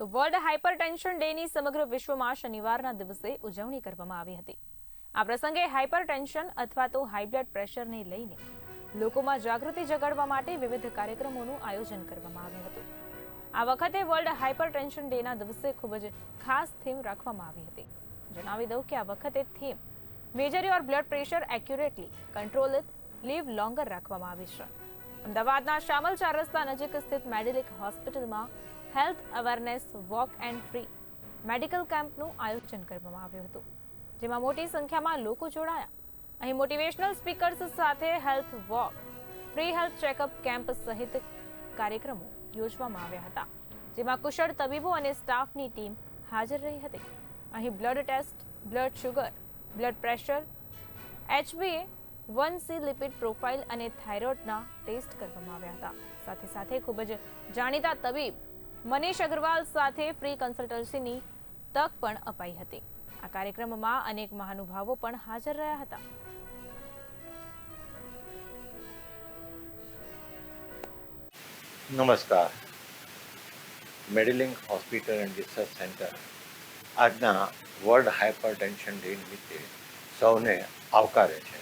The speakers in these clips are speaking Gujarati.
તો વર્લ્ડ હાઇપરટેન્શન ડેની સમગ્ર વિશ્વમાં શનિવારના દિવસે ઉજવણી કરવામાં આવી હતી. આ પ્રસંગે હાઇપરટેન્શન અથવા તો હાઈ બ્લડ પ્રેશરને લઈને લોકોમાં જાગૃતિ જગાડવા માટે વિવિધ કાર્યક્રમોનું આયોજન કરવામાં આવ્યું હતું. આ વખતે વર્લ્ડ હાઇપરટેન્શન ડેના દિવસે ખૂબ જ ખાસ થીમ રાખવામાં આવી હતી. જણાવી દઉં કે આ વખતે theme measure your blood pressure accurately control it live longer રાખવામાં આવી છે. અમદાવાદના શામલ ચાર રસ્તા નજીક સ્થિત મેડિલિક હોસ્પિટલમાં health awareness walk and free medical કેમ્પનું આયોજન કરવામાં આવ્યું હતું, જેમાં મોટી સંખ્યામાં લોકો જોડાયા. અહીં મોટિવેશનલ સ્પીકર્સ સાથે health walk, free health checkup camp સહિત કાર્યક્રમો યોજવામાં આવ્યા હતા, જેમાં કુશળ તબીબો અને સ્ટાફની ટીમ હાજર રહી હતી. અહીં blood test, blood sugar, blood pressure, HBA one C lipid profile અને થાઇરોઇડના ટેસ્ટ કરવામાં આવ્યા હતા. સાથે સાથે ખૂબ જ જાણીતા તબીબ મનીષ અગ્રવાલ સાથે ફ્રી કન્સલ્ટન્સીની તક પણ અપાઈ હતી. આ કાર્યક્રમમાં અનેક મહાનુભાવો પણ હાજર રહ્યા હતા. નમસ્કાર. Medilink hospital and research centre આજના વર્લ્ડ હાઇપરટેન્શન ડે નિમિત્તે સૌને આવકારે છે.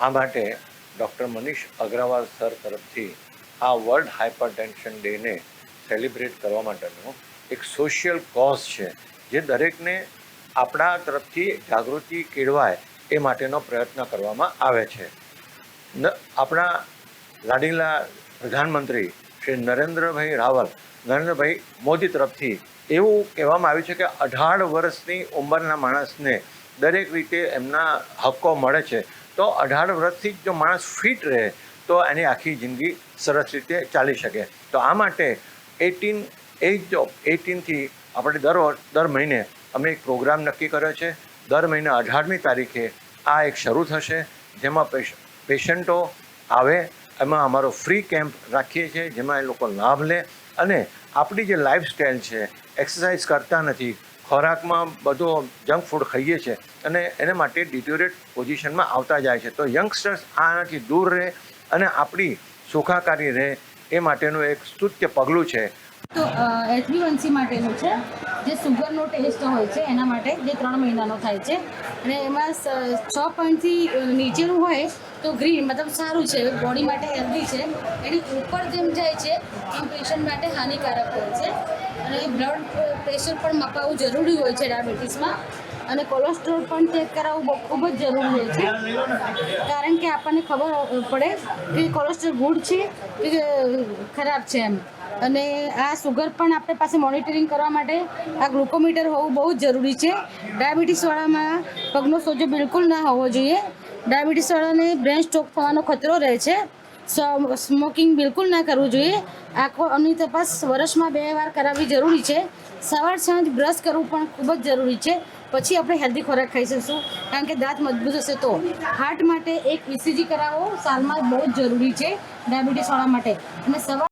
આ માટે ડૉક્ટર મનીષ અગ્રવાલ સર તરફથી આ વર્લ્ડ હાઇપરટેન્શન ડેને સેલિબ્રેટ કરવા માટેનો એક સોશિયલ કોઝ છે, જે દરેકને આપણા તરફથી જાગૃતિ કેળવાય એ માટેનો પ્રયત્ન કરવામાં આવે છે. આપણા લાડીલા પ્રધાનમંત્રી શ્રી નરેન્દ્રભાઈ રાવલ, નરેન્દ્રભાઈ મોદી તરફથી એવું કહેવામાં આવ્યું છે કે અઢાર વર્ષની ઉંમરના માણસને દરેક રીતે એમના હક્કો મળે છે. તો અઢાર વર્ષથી જ માણસ ફિટ રહે, તો એની આખી જિંદગી સરસ રીતે ચાલી શકે. તો આ માટે એટીન એજ ઓફ એટીનથી આપણે દર દર મહિને અમે એક પ્રોગ્રામ નક્કી કર્યો છે. દર મહિને અઢારમી તારીખે આ એક શરૂ થશે. જેમાં પેશ, પેશન્ટો આવે, એમાં અમારો ફ્રી કેમ્પ રાખીએ છીએ, જેમાં એ લોકો લાભ લે અને આપણી જે લાઈફસ્ટાઈલ છે એક્સરસાઇઝ કરતા નથી, ખોરાકમાં બધો જંક ફૂડ ખાઈએ છીએ અને એને માટે ડિટ્યુરેટ પોઝિશનમાં આવતા જાય છે. તો યંગસ્ટર્સ આનાથી દૂર રહે અને આપણી સુખાકારી રહે એ માટેનું એક સ્તુત્ય પગલું છે. તો એચબીવનસી માટેનું છે, જે સુગરનો ટેસ્ટ હોય છે, એના માટે જે ત્રણ મહિનાનો થાય છે. અને એમાં છ પોઈન્ટથી નીચેનું હોય તો ગ્રીન મતલબ સારું છે બોડી માટે હેલ્ધી છે. એની ઉપર જેમ જાય છે, એમ પેશન્ટ માટે હાનિકારક હોય છે. અને બ્લડ પ્રેશર પણ મપાવવું જરૂરી હોય છે ડાયાબિટીસમાં. અને કોલેસ્ટ્રોલ પણ ચેક કરાવવું ખૂબ જ જરૂરી હોય છે. કારણ કે આપણને ખબર પડે કે કોલેસ્ટ્રોલ ગુડ છે, કે ખરાબ છે એમ. અને આ સુગર પણ આપણે પાસે મોનિટરિંગ કરવા માટે આ ગ્લુકોમીટર હોવું બહુ જ જરૂરી છે. ડાયાબિટીસવાળામાં પગનો સોજો બિલકુલ ના હોવો જોઈએ. ડાયાબિટીસવાળાને બ્રેન સ્ટ્રોક થવાનો ખતરો રહે છે. સ્મોકિંગ બિલકુલ ના કરવું જોઈએ. આંખોની તપાસ વર્ષમાં બે વાર કરાવવી જરૂરી છે. સવાર સાંજ બ્રશ કરવું પણ ખૂબ જ જરૂરી છે. પછી આપણે હેલ્ધી ખોરાક ખાઈ શકશું કારણ કે દાંત મજબૂત હશે તો. હાર્ટ માટે એક ઇસીજી કરાવવો સાલમાં બહુ જ જરૂરી છે ડાયાબિટીસવાળા માટે. અને સવાર